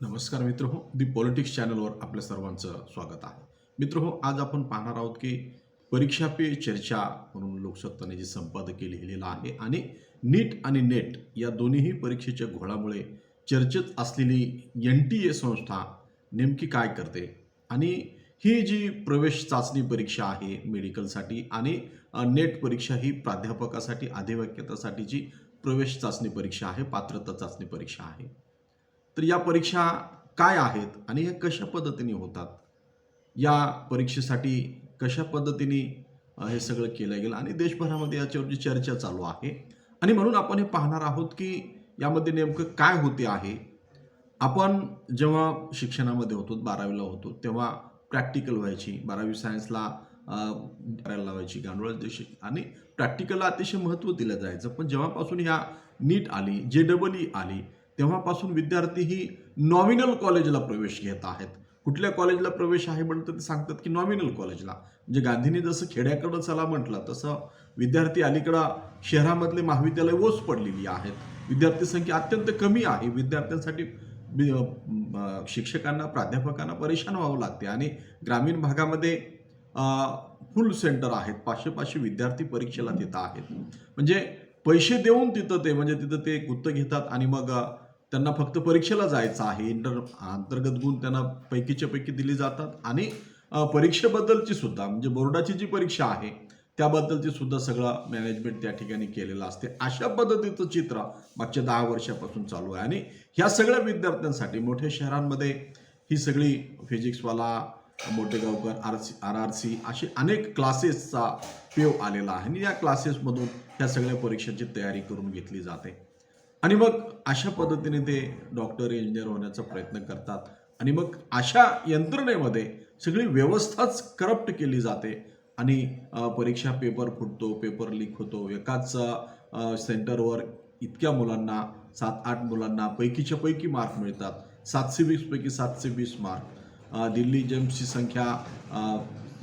नमस्कार मित्र हो दी पॉलिटिक्स चॅनलवर आपल्या सर्वांचं स्वागत आहे. मित्र हो आज आपण पाहणार आहोत की परीक्षा पे चर्चा म्हणून लोकसत्ताने जे संपादकीय लिहिलेलं आहे आणि नीट आणि नेट या दोन्हीही परीक्षेच्या घोळामुळे चर्चेत असलेली एन टी ए संस्था नेमकी काय करते आणि ही जी प्रवेश चाचणी परीक्षा आहे मेडिकलसाठी आणि नेट परीक्षा ही प्राध्यापकासाठी अधिवाक्यतासाठीची प्रवेश चाचणी परीक्षा आहे पात्रता चाचणी परीक्षा आहे तर या परीक्षा काय आहेत आणि या कशा पद्धतीने होतात? या परीक्षेसाठी कशा पद्धतीने हे सगळं केलं गेलं? आणि देशभरामध्ये याच्यावरची चर्चा चालू आहे. आणि म्हणून आपण हे पाहणार आहोत की यामध्ये नेमकं काय होते आहे. आपण जेव्हा शिक्षणामध्ये होतो बारावीला होतो तेव्हा प्रॅक्टिकल व्हायची. बारावी सायन्सला करायला लावायची गांडोळा देश आणि प्रॅक्टिकलला अतिशय महत्त्व दिलं जायचं. पण जेव्हापासून ह्या नीट आली जे डबल ई आली तेव्हापासून विद्यार्थी ही नॉमिनल कॉलेजला प्रवेश घेत आहेत. कुठल्या कॉलेजला प्रवेश आहे म्हणतं ते सांगतात की नॉमिनल कॉलेजला म्हणजे गांधींनी जसं खेड्याकडं चला म्हटलं तसं विद्यार्थी अलीकडं शहरामधले महाविद्यालय ओस पडलेली आहेत. विद्यार्थी संख्या अत्यंत कमी आहे. विद्यार्थ्यांसाठी शिक्षकांना प्राध्यापकांना परेशान व्हावं लागते. आणि ग्रामीण भागामध्ये फुल सेंटर आहेत. पाचशे पाचशे विद्यार्थी परीक्षेला तिथं आहेत. म्हणजे पैसे देऊन तिथं ते म्हणजे तिथं ते गुत्त घेतात आणि मग त्यांना फक्त परीक्षेला जायचं आहे. इंटर अंतर्गत गुण त्यांना पैकीच्या पैकी दिली जातात. आणि परीक्षेबद्दलची सुद्धा म्हणजे बोर्डाची जी परीक्षा आहे त्याबद्दलची सुद्धा सगळं मॅनेजमेंट त्या ठिकाणी केलेलं असते. अशा पद्धतीचं चित्र मागच्या दहा वर्षापासून चालू आहे. आणि ह्या सगळ्या विद्यार्थ्यांसाठी मोठ्या शहरांमध्ये ही सगळी Physics Wallah Motegaonkar R C R R C असे अनेक क्लासेसचा पेव आलेला आहे. आणि या क्लासेसमधून ह्या सगळ्या परीक्षांची तयारी करून घेतली जाते. आणि मग अशा पद्धतीने ते डॉक्टर इंजिनियर होण्याचा प्रयत्न करतात. आणि मग अशा यंत्रणेमध्ये सगळी व्यवस्थाच करप्ट केली जाते. आणि परीक्षा पेपर फुटतो पेपर लीक होतो. एकाच सेंटरवर इतक्या मुलांना सात आठ मुलांना पैकीच्या पैकी मार्क मिळतात. सातशे वीसपैकी सातशे वीस मार्क दिल्ली जेम्सची संख्या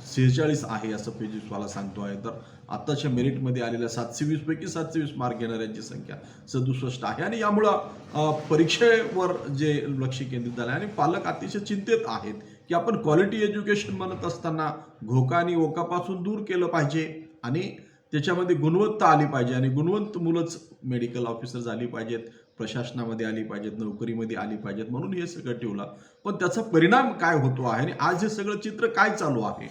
सेहेचाळीस आहे असं पेजेसवाला सांगतो आहे तर आत्ताच्या मेरिटमध्ये आलेल्या सातशे वीसपैकी सातशे वीस मार्क घेणाऱ्यांची संख्या सदुसष्ट आहे. आणि यामुळं परीक्षेवर जे लक्ष केंद्रित झालं आहे आणि पालक अतिशय चिंतेत आहेत की आपण क्वालिटी एज्युकेशन म्हणत असताना घोका आणि ओकापासून दूर केलं पाहिजे आणि त्याच्यामध्ये गुणवत्ता आली पाहिजे आणि गुणवंत मुलंच मेडिकल ऑफिसर झाली पाहिजेत प्रशासनामध्ये आली पाहिजेत नोकरीमध्ये आली पाहिजेत म्हणून हे सगळं ठेवलं. पण त्याचा परिणाम काय होतो आहे आणि आज हे सगळं चित्र काय चालू आहे?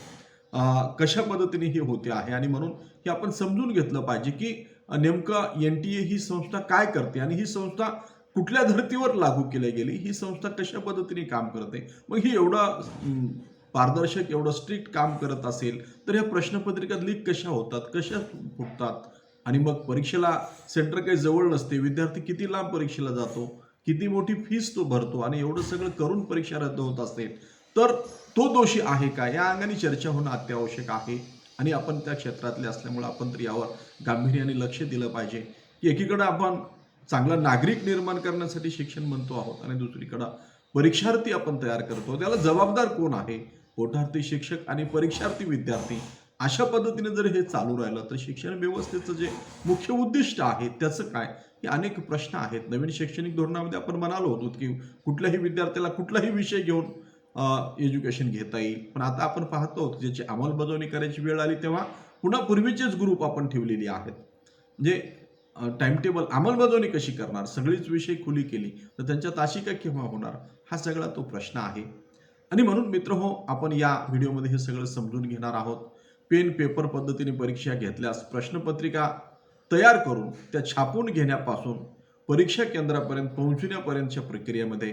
कशा पद्धतीने ही होते आहे? आणि म्हणून हे आपण समजून घेतलं पाहिजे की नेमकं एन टी ए ही संस्था काय करते? आणि ही संस्था कुठल्या धर्तीवर लागू केली गेली? ही संस्था कशा पद्धतीने काम करते? मग ही एवढं पारदर्शक एवढं स्ट्रिक्ट काम करत असेल तर ह्या प्रश्नपत्रिका लीक कशा होतात? कशा फुटतात? आणि मग परीक्षेला सेंटर काही जवळ नसते. विद्यार्थी किती लांब परीक्षेला जातो? किती मोठी फीस तो भरतो? आणि एवढं सगळं करून परीक्षा रद्द होत असेल तर तो दोषी आहे का? या अंगाने चर्चा होणं अत्यावश्यक आहे. आणि आपण त्या क्षेत्रातले असल्यामुळे आपण तर यावर गांभीर्याने लक्ष दिलं पाहिजे. की एकीकडं आपण चांगला नागरिक निर्माण करण्यासाठी शिक्षण म्हणतो आहोत आणि दुसरीकडं परीक्षार्थी आपण तयार करतो त्याला जबाबदार कोण आहे? पोटार्थी शिक्षक आणि परीक्षार्थी विद्यार्थी. अशा पद्धतीने जर हे चालू राहिलं तर शिक्षण व्यवस्थेचं जे मुख्य उद्दिष्ट आहे त्याचं काय? हे अनेक प्रश्न आहेत. नवीन शैक्षणिक धोरणामध्ये आपण म्हणालो होतो की कुठल्याही विद्यार्थ्याला कुठलाही विषय घेऊन एज्युकेशन घेता येईल पण आता आपण पाहतो ज्याची अंमलबजावणी करायची वेळ आली तेव्हा पुन्हा पूर्वीचेच ग्रुप आपण ठेवलेली आहेत. म्हणजे टाइमटेबल अंमलबजावणी कशी करणार? सगळीच विषय खुली केली. तर त्यांच्या ताशिका केव्हा होणार? हा सगळा तो प्रश्न आहे. आणि म्हणून मित्र हो आपण या व्हिडिओमध्ये हे सगळं समजून घेणार आहोत. पेन पेपर पद्धतीने परीक्षा घेतल्यास प्रश्नपत्रिका तयार करून त्या छापून घेण्यापासून परीक्षा केंद्रापर्यंत पोहोचण्यापर्यंतच्या प्रक्रियेमध्ये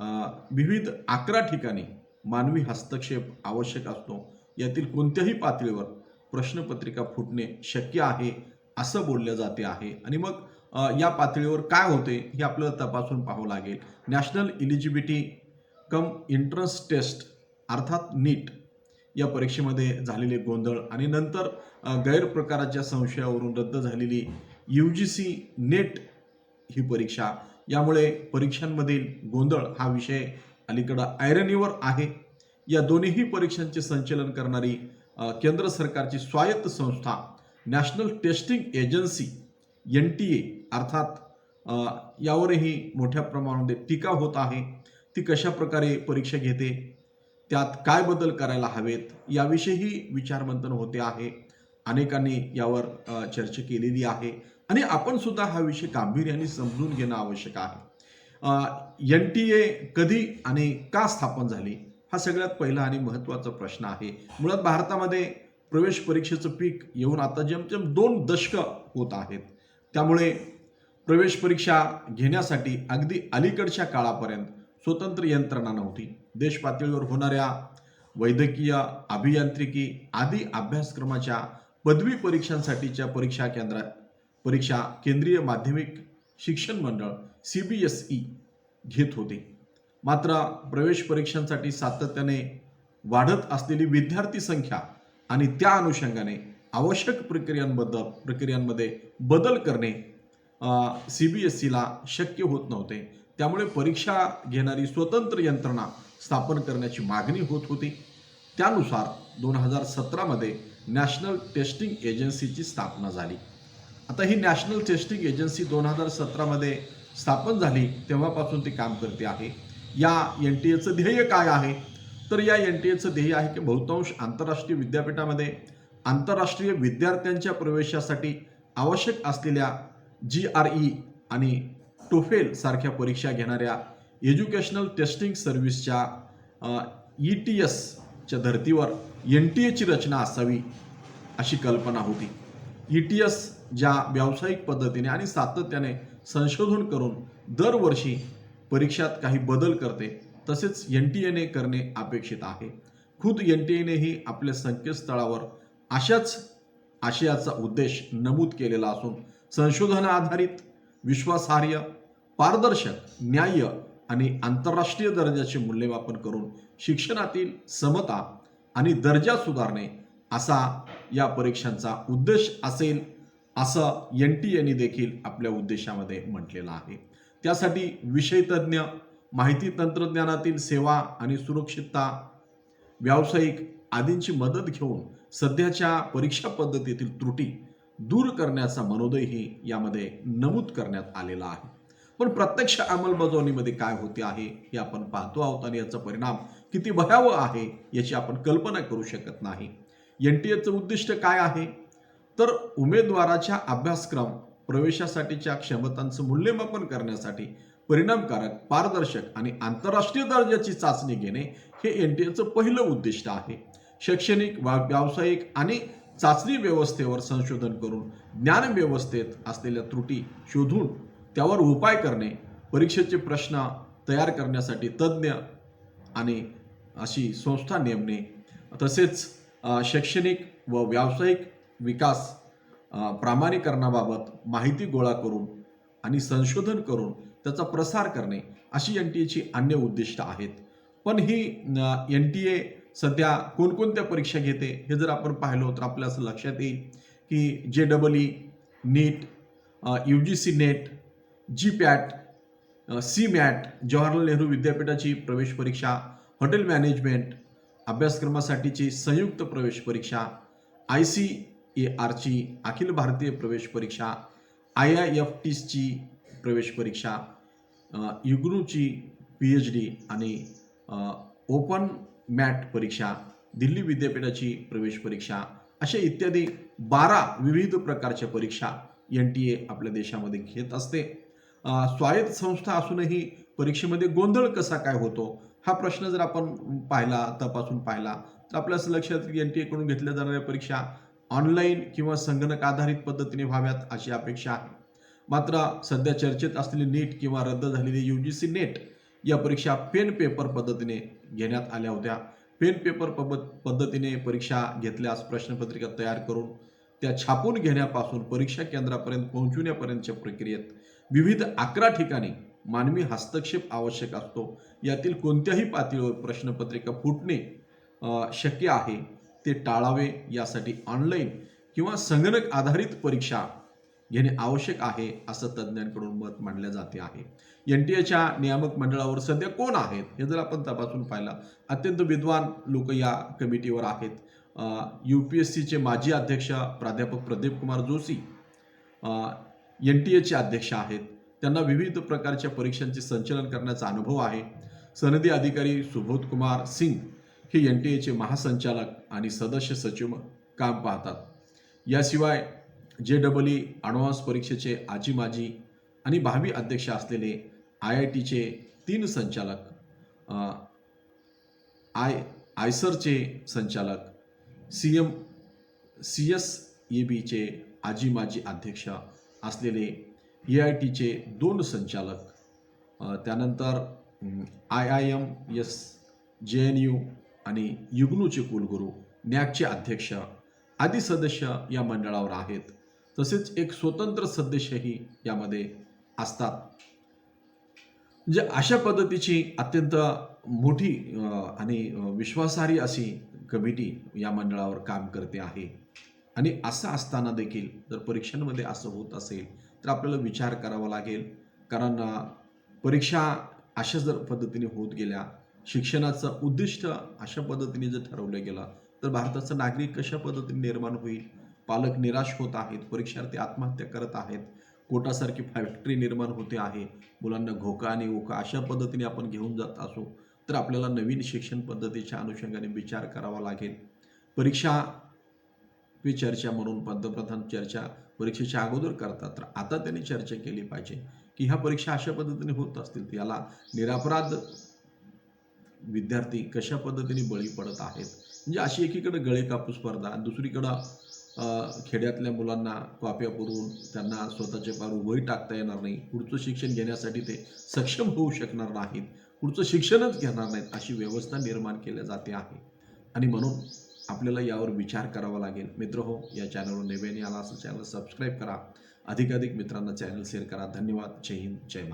विविध अकरा ठिकाणी मानवी हस्तक्षेप आवश्यक असतो. यातील कोणत्याही पातळीवर प्रश्नपत्रिका फुटणे शक्य आहे असं बोललं जाते आहे. आणि मग या पातळीवर काय होते हे आपल्याला तपासून पाहावं लागेल. National Eligibility cum Entrance Test अर्थात नीट या परीक्षेमध्ये झालेले गोंधळ आणि नंतर गैरप्रकाराच्या संशयावरून रद्द झालेली यू जी सी नेट ही परीक्षा यामुळे परीक्षांमधील गोंधळ हा विषय अलीकडं आयरनीवर आहे. या दोन्हीही परीक्षांचे संचलन करणारी केंद्र सरकारची स्वायत्त संस्था National Testing Agency N T A अर्थात यावरही मोठ्या प्रमाणामध्ये टीका होत आहे. ती कशा प्रकारे परीक्षा घेते त्यात काय बदल करायला हवेत याविषयीही विचारमंथन होते आहे. अनेकांनी यावर चर्चा केलेली आहे. आणि आपण सुद्धा हा विषय गांभीर्याने समजून घेणं आवश्यक आहे. एन टी ए कधी आणि का स्थापन झाली हा सगळ्यात पहिला आणि महत्त्वाचा प्रश्न आहे. मुळात भारतामध्ये प्रवेश परीक्षेचं पीक येऊन आता जमजम दोन दशकं होत आहेत. त्यामुळे प्रवेश परीक्षा घेण्यासाठी अगदी अलीकडच्या काळापर्यंत स्वतंत्र यंत्रणा नव्हती. देश पातळीवर होणाऱ्या वैद्यकीय अभियांत्रिकी आदी अभ्यासक्रमाच्या पदवी परीक्षांसाठीच्या परीक्षा केंद्रात परीक्षा केंद्रीय माध्यमिक शिक्षण मंडळ सी बी एस ई घेत होते. मात्र प्रवेश परीक्षांसाठी सातत्याने वाढत असलेली विद्यार्थी संख्या आणि त्या अनुषंगाने आवश्यक प्रक्रियांबद्दल प्रक्रियांमध्ये बदल करणे सी बी एस सीला शक्य होत नव्हते. त्यामुळे परीक्षा घेणारी स्वतंत्र यंत्रणा स्थापन करण्याची मागणी होत होती. त्यानुसार दोन हजार सतरामध्ये नॅशनल टेस्टिंग एजन्सीची स्थापना झाली. आता ही नॅशनल टेस्टिंग एजन्सी दोन हजार सतरामध्ये स्थापन झाली तेव्हापासून ती काम करते आहे. या एन टी एचं ध्येय काय आहे? तर या एन टी एचं ध्येय आहे की बहुतांश आंतरराष्ट्रीय विद्यापीठामध्ये आंतरराष्ट्रीय विद्यार्थ्यांच्या प्रवेशासाठी आवश्यक असलेल्या जी आर ई आणि टोफेल सारख्या परीक्षा घेणाऱ्या एज्युकेशनल टेस्टिंग सर्व्हिसच्या ई टी एसच्या धर्तीवर एन टी एची रचना असावी अशी कल्पना होती. ई टी एस ज्या व्यावसायिक पद्धतीने आणि सातत्याने संशोधन करून दरवर्षी परीक्षात काही बदल करते तसेच एन टी एने करणे अपेक्षित आहे. खुद एन टी एनेही आपल्या संकेतस्थळावर अशाच आशयाचा उद्देश नमूद केलेला असून संशोधन आधारित विश्वासार्ह पारदर्शक न्याय्य आणि आंतरराष्ट्रीय दर्जाचे मूल्यमापन करून शिक्षणातील समता आणि दर्जा सुधारणे असा या परीक्षांचा उद्देश असेल असं एन टी एने देखील आपल्या उद्देशामध्ये म्हटलेलं आहे. त्यासाठी विषयतज्ञ माहिती तंत्रज्ञानातील सेवा आणि सुरक्षितता व्यावसायिक आदींची मदत घेऊन सध्याच्या परीक्षा पद्धतीतील त्रुटी दूर करण्याचा मनोदयही यामध्ये नमूद करण्यात आलेला आहे. पण प्रत्यक्ष अंमलबजावणीमध्ये काय होते आहे हे आपण पाहतो आहोत आणि याचा परिणाम किती भयावह आहे याची आपण कल्पना करू शकत नाही. एन टी एचं उद्दिष्ट काय आहे? तर उमेदवाराच्या अभ्यासक्रम प्रवेशासाठीच्या क्षमतांचं मूल्यमापन करण्यासाठी परिणामकारक पारदर्शक आणि आंतरराष्ट्रीय दर्जाची चाचणी घेणे हे एन टी एचं पहिलं उद्दिष्ट आहे. शैक्षणिक वा व्यावसायिक आणि चाचणी व्यवस्थेवर संशोधन करून ज्ञान व्यवस्थेत असलेल्या त्रुटी शोधून त्यावर उपाय करणे परीक्षेचे प्रश्न तयार करण्यासाठी तज्ज्ञ आणि अशी संस्था नेमणे तसेच शैक्षणिक व व्यावसायिक विकास प्रामाणीकरणाबाबत माहिती गोळा करून आणि संशोधन करून त्याचा प्रसार करणे अशी एन टी एची अन्य उद्दिष्ट आहेत. पण ही एन टी ए सध्या कोणकोणत्या परीक्षा घेते हे जर आपण पाहिलं तर आपल्या असं लक्षात येईल की J double E NEET U G C NET G PAT C MAT Jawaharlal Nehru विद्यापीठाची प्रवेश परीक्षा हॉटेल मॅनेजमेंट अभ्यासक्रमासाठीची संयुक्त प्रवेश परीक्षा आय सी ए आरची अखिल भारतीय प्रवेश परीक्षा आय आय एफ टीसची प्रवेश परीक्षा युग्नूची पी एच डी आणि ओपन मॅट परीक्षा दिल्ली विद्यापीठाची प्रवेश परीक्षा अशा इत्यादी बारा विविध प्रकारच्या परीक्षा एन टी ए आपल्या देशामध्ये घेत असते. स्वायत्त संस्था असूनही परीक्षेमध्ये गोंधळ कसा काय होतो? हा प्रश्न जर आपण पाहिला तपासून पाहिला तर आपल्या असं लक्षात एन टी एकडून घेतल्या जाणाऱ्या परीक्षा ऑनलाईन किंवा संगणक आधारित पद्धतीने व्हाव्यात अशी अपेक्षा आहे. मात्र सध्या चर्चेत असलेली नीट किंवा रद्द झालेली यू जी सी नेट या परीक्षा पेन पेपर पद्धतीने घेण्यात आल्या होत्या. पेन पेपर पब- पद्धतीने परीक्षा घेतल्यास प्रश्नपत्रिका तयार करून त्या छापून घेण्यापासून परीक्षा केंद्रापर्यंत पोहोचवण्यापर्यंतच्या प्रक्रियेत विविध अकरा ठिकाणी मानवी हस्तक्षेप आवश्यक असतो. यातील कोणत्याही पातळीवर प्रश्नपत्रिका फुटणे शक्य आहे ते टाळावे यासाठी ऑनलाईन किंवा संगणक आधारित परीक्षा घेणे आवश्यक आहे असं तज्ज्ञांकडून मत मांडले जाते आहे. एन टी एच्या नियामक मंडळावर सध्या कोण आहेत हे जर आपण तपासून पाहिलं अत्यंत विद्वान लोक या कमिटीवर आहेत. यू पी एस सीचे माजी अध्यक्ष प्राध्यापक प्रदीप कुमार जोशी एन टी एचे अध्यक्ष आहेत. त्यांना विविध प्रकारच्या परीक्षांचे संचलन करण्याचा अनुभव आहे. सनदी अधिकारी सुबोध कुमार सिंग हे एन टी एचे महासंचालक आणि सदस्य सचिव काम पाहतात. याशिवाय जे डबल ई ॲडव्हान्स परीक्षेचे आजी माजी आणि भावी अध्यक्ष असलेले आय आय टीचे तीन संचालक आय आयसरचे संचालक C M C S E बीचे आजी माजी अध्यक्ष असलेले ए आय टीचे दोन संचालक त्यानंतर I I M S J N U आणि युग्नूचे कुलगुरू नॅकचे अध्यक्ष आदी सदस्य या मंडळावर आहेत. तसेच एक स्वतंत्र सदस्यही यामध्ये असतात. म्हणजे अशा पद्धतीची अत्यंत मोठी आणि अ, विश्वासार्ह अशी कमिटी या मंडळावर काम करते आहे. आणि असं असताना देखील जर परीक्षांमध्ये असं होत असेल तर आपल्याला विचार करावा लागेल. कारण परीक्षा अशा जर पद्धतीने होत गेल्या शिक्षणाचं उद्दिष्ट अशा पद्धतीने जर ठरवलं गेलं तर भारताचा नागरिक कशा पद्धतीने निर्माण होईल? पालक निराश होत आहेत परीक्षार्थी आत्महत्या करत आहेत कोटासारखी फॅक्टरी निर्माण होते आहे मुलांना घोका आणि ओका अशा पद्धतीने आपण घेऊन जात असो तर आपल्याला नवीन शिक्षण पद्धतीच्या अनुषंगाने विचार करावा लागेल. परीक्षा पे चर्चा म्हणून पंतप्रधान चर्चा परीक्षेच्या अगोदर करतात. तर आता त्यांनी चर्चा केली पाहिजे की ह्या परीक्षा अशा पद्धतीने होत असतील याला निरापराध विद्यार्थी कशा पद्धतीने बळी पडत आहेत? म्हणजे अशी एकीकडे गळे कापू स्पर्धा दुसरीकडं खेड्यातल्या मुलांना कॉप्या पुरवून त्यांना स्वतःचे पार उभंही टाकता येणार नाही. पुढचं शिक्षण घेण्यासाठी ते सक्षम होऊ शकणार नाहीत. पुढचं शिक्षणच घेणार नाहीत अशी व्यवस्था निर्माण केल्या जाते आहे. आणि म्हणून आपल्याला यावर विचार करावा लागेल. मित्र हो या चॅनलवर नव्याने आला असं चॅनल सबस्क्राईब करा. अधिकाधिक मित्रांना चॅनल शेअर करा. धन्यवाद. जय हिंद. जय महाराज